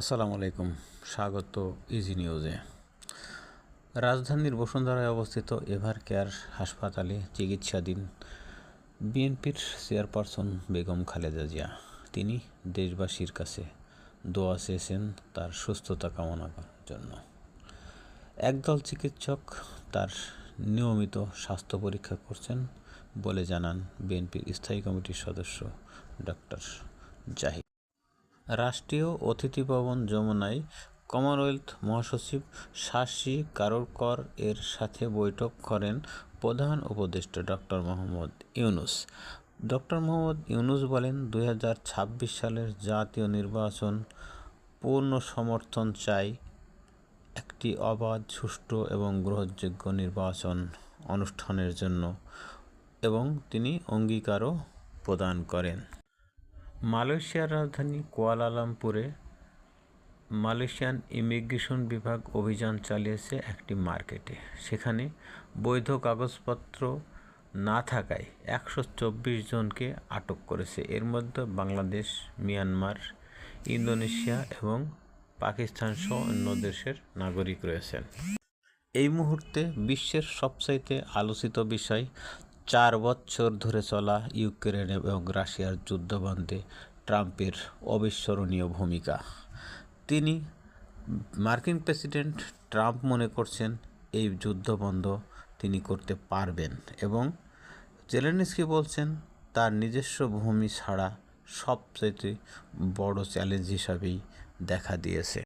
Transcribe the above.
আসসালামু আলাইকুম। স্বাগত ইজি নিউজে রাজধানীর বসুন্ধরায় অবস্থিত এভার কেয়ার হাসপাতালে চিকিৎসাধীন বিএনপির চেয়ারপারসন বেগম খালেদা জিয়া। তিনি দেশবাসীর কাছে দোয়া চেয়েছেন তার সুস্থতা কামনা করার জন্য। একদল চিকিৎসক তার নিয়মিত স্বাস্থ্য পরীক্ষা করছেন বলে জানান বিএনপির স্থায়ী কমিটির সদস্য ডক্টর জাহিদ। রাষ্ট্রীয় অতিথি ভবন যমুনায় কমনওয়েলথ মহাসচিব শাসি কারোরকর এর সাথে বৈঠক করেন প্রধান উপদেষ্টা ডক্টর মোহাম্মদ ইউনুস। ডক্টর মোহাম্মদ ইউনুস বলেন দু হাজার ছাব্বিশ সালের জাতীয় নির্বাচন পূর্ণ সমর্থন চাই, একটি অবাধ, সুষ্ঠু এবং গ্রহণযোগ্য নির্বাচন অনুষ্ঠানের জন্য, এবং তিনি অঙ্গীকারও প্রদান করেন। মালয়েশিয়ার রাজধানী কুয়ালালামপুরে মালয়েশিয়ান ইমিগ্রেশন বিভাগ অভিযান চালিয়েছে একটি মার্কেটে। সেখানে বৈধ কাগজপত্র না থাকায় একশো চব্বিশ জনকে আটক করেছে। এর মধ্যে বাংলাদেশ, মিয়ানমার, ইন্দোনেশিয়া এবং পাকিস্তান সহ অন্য দেশের নাগরিক রয়েছেন। এই মুহূর্তে বিশ্বের সবচাইতে আলোচিত বিষয় চার বছর ধরে চলা ইউক্রেন এবং রাশিয়ার যুদ্ধবন্ধে ট্রাম্পের অবিস্মরণীয় ভূমিকা। তিনি মার্কিন প্রেসিডেন্ট ট্রাম্প মনে করছেন, এই যুদ্ধবন্ধ তিনি করতে পারবেন এবং জেলেনস্কি বলছেন, তার নিজস্ব ভূমি ছাড়া সবচেয়ে বড় চ্যালেঞ্জ হিসাবেই দেখা দিয়েছে।